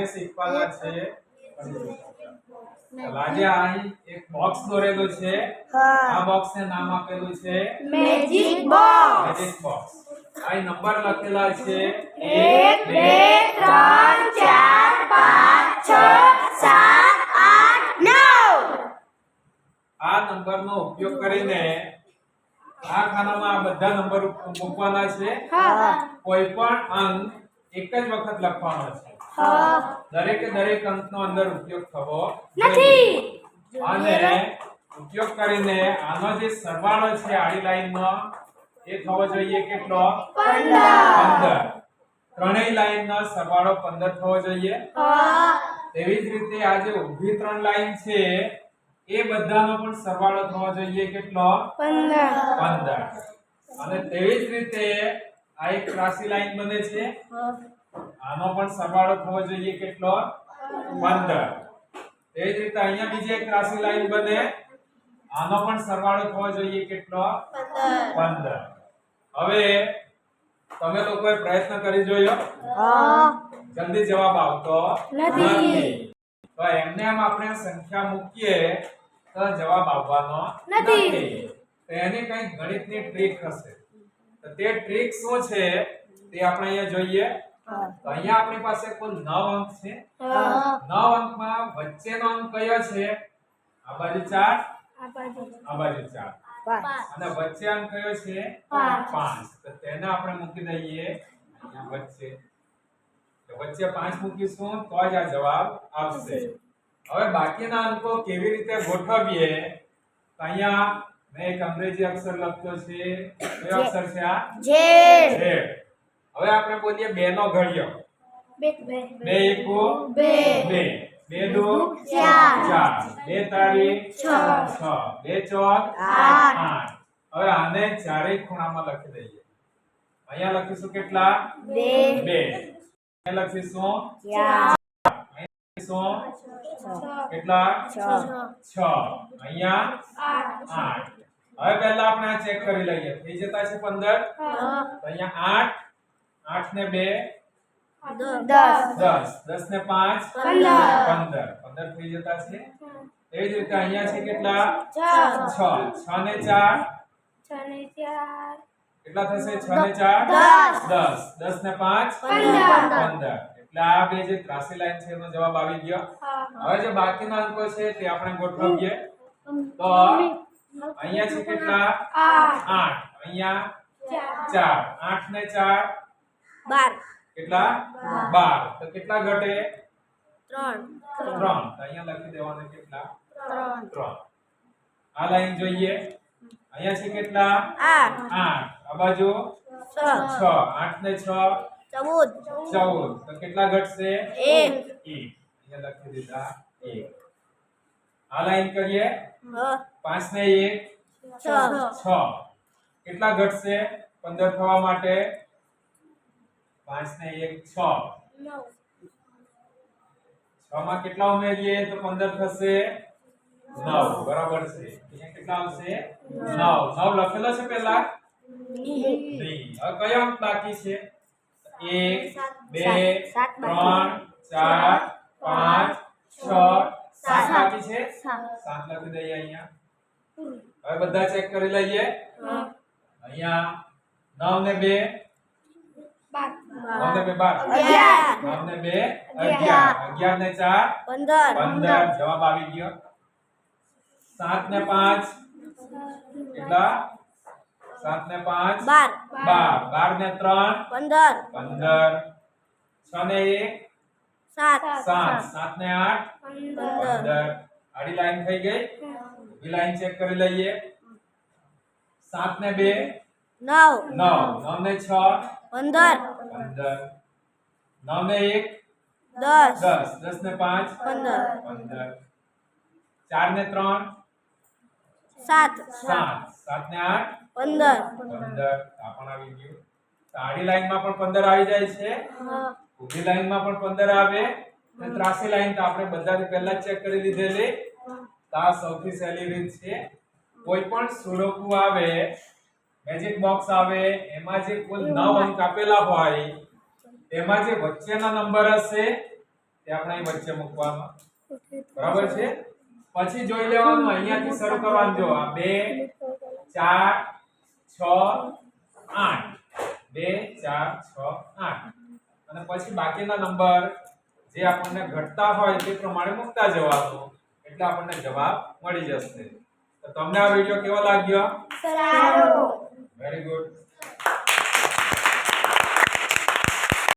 આજે શીખવાના છે ચાલો, આજે અહીં એક બોક્સ દોરેલો છે આ બોક્સ ને નામ આપેલું છે મેજિક બોક્સ મેજિક બોક્સ અહીં નંબર લખેલા છે એક બે ત્રણ ચાર પાંચ છ સાત આઠ નવ આ નંબરનો ઉપયોગ કરીને આ ખાનામાં આ બધા નંબર મૂકવાના છે હા કોઈ પણ અંક એક જ વખત લખવાનો છે હા દરેકે દરેક અંકનો અંદર ઉપયોગ થવો નથી. અને ઉપયોગ કરીને આનો જે સરવાળો છે આડી લાઈનનો એ થવો જોઈએ કેટલો? પંદર. પંદર. ત્રણેય લાઈનનો સરવાળો પંદર થવો જોઈએ. તેવી જ રીતે આ જે ઊભી ત્રણ લાઈન છે એ બધાનો પણ સરવાળો થવો જોઈએ કેટલો? પંદર. અને તેવી જ રીતે આ એક ત્રાસી લાઈન બને છે. આનો પણ સરવાળો થવો જોઈએ કેટલો? 15 એ જ રીતે અહીંયા બીજી એક ત્રાસી લાઈન બને. આનો પણ સરવાળો થવો જોઈએ કેટલો? પંદર. હવે તમે લોકોએ પ્રયત્ન કરી જોયો? હા. જલ્દી જવાબ આવતો નથી. તો એમને આમ આપણે સંખ્યા મૂકીએ તો જવાબ આવવાનો નથી. તો એની કઈ ગણિતની ટ્રીક હશે. તો તે ટ્રીક શું છે તે આપણે અહીંયા જોઈએ. તો અહીંયા આપણી પાસે કુલ 9 અંક છે. હા. 9 અંકમાં વચ્ચેનો અંક કયો છે? આ બાજુ 4 આ બાજુ. આ બાજુ 4 અને વચ્ચે અંક કયો છે? પાંચ. 5 તો તેને આપણે મૂકી દઈએ. અહીંયા વચ્ચે. તો વચ્ચે 5 મૂકીશું તો જ આ જવાબ આવશે. હવે બાકીના અંકો કેવી રીતે ગોઠવીએ? તો અહીંયા મેં એક અંગ્રેજી અક્ષર લખ્યો છે. કયો અક્ષર છે આ? જે હવે આપણે બોલીએ બે નો ઘડિયો. બે એકો બે બે. બે. દો ચાર. ચાર. બે તારી છ. છ. બે ચોક આઠ. આઠ. હવે આને ચારેય ખૂણામાં લખી દઈએ. અહીંયા લખીશું કેટલા? બે. બે. લખીશું ચાર. લખીશું કેટલા? છ. અહીંયા આઠ. હવે પહેલા આપણે આ ચેક કરી લઈએ. થઈ જતા છે પંદર? તો અહીંયા આઠ. આઠ ને બે? દસ. દસ. દસ ને પાંચ? પંદર. પંદર. થઈ જતા છે. એવી જ રીતે અહીંયા છે કેટલા? છ છ. ને ચાર? છ ને ચાર. કેટલા થશે? છ ને ચાર? દસ. દસ. ને પાંચ? પંદર. એટલે આ બે જે ત્રાસી લાઈન છે એનો જવાબ આવી ગયો. હવે જે બાકીના અંકો છે તે આપણે ગોઠવીએ. તો અહીંયા છે કેટલા? આઠ. અહીંયા ચાર. આઠ ને ચાર? બાર. કેટલા? બાર. તો કેટલા ઘટે? ત્રણ. ત્રણ. તો અહીંયા લખી દેવાના કેટલા? ત્રણ. ત્રણ. આ લાઈન જોઈએ. અહીંયા છે કેટલા? આઠ. આઠ. આ બાજુ? છ. છ. આઠ ને છ? ચૌદ. ચૌદ. તો કેટલા ઘટશે? એક. એક. અહીંયા લખી દીધા એક. આ લાઈન કરીએ? પાંચ ને એક. છ. છ. કેટલા ઘટશે? પંદર થવા માટે? પાંચ ને એક છ. છ માં કેટલા ઉમેરીએ તો પંદર થશે નવ. બરાબર છે. અહીંયા કેટલા આવશે? નવ. નવ લખેલો છે પેલા હવે કયો અંક બાકી છે? એક બે ત્રણ ચાર પાંચ છ. સાત. બાકી છે. સાત લખી દઈએ અહીંયા. હવે બધા ચેક કરી લઈએ. અહીંયા નવ ને બે નવ ને બે બાર અગિયાર. નવ ને બે અગિયાર અગિયાર ને ચાર પંદર પંદર જવાબ આવી ગયો સાત ને પાંચ કેટલા સાત ને પાંચ બાર બાર બાર ને ત્રણ પંદર પંદર છ ને એક સાત સાત સાત ને આઠ પંદર પંદર આડી લાઈન થઈ ગઈ ઊભી લાઈન ચેક કરી લઈએ સાત ને બે નવ નવ નવ ને છ પંદર. પંદર. નવ ને એક. દસ. દસ. દસ ને પાંચ. પંદર. પંદર. ચાર ને ત્રણ. સાત. સાત. સાત ને આઠ. પંદર. પંદર. આ પણ આવી ગયું. તો આડી લાઈનમાં પણ પંદર આવી જાય છે. ઊભી લાઈનમાં પણ પંદર આવે. અને ત્રાસી લાઈન તો આપણે બધાથી પહેલા જ ચેક કરી લીધેલી. તો આ સૌથી સહેલી રીત છે. કોઈ પણ સુડોકુ આવે મેજિક બોક્સ આવે, એમાં જે કુલ નવ અંક આપેલા હોય, તેમાં જે વચ્ચેના નંબર હશે, તે આપણે અહીં વચ્ચે મૂકવાનો. બરાબર છે? પછી જોઈ લેવાનું, અહીંયાથી શરૂ કરવાનું. જો, આ બે, ચાર, છ, આઠ. બે, ચાર, છ, આઠ. અને પછી બાકીના નંબર જે આપણને ઘટતા હોય તે પ્રમાણે મૂકતા જવાનું. એટલે આપણને જવાબ મળી જશે. તો તમને આ વીડિયો કેવો લાગ્યો? સારો. very good.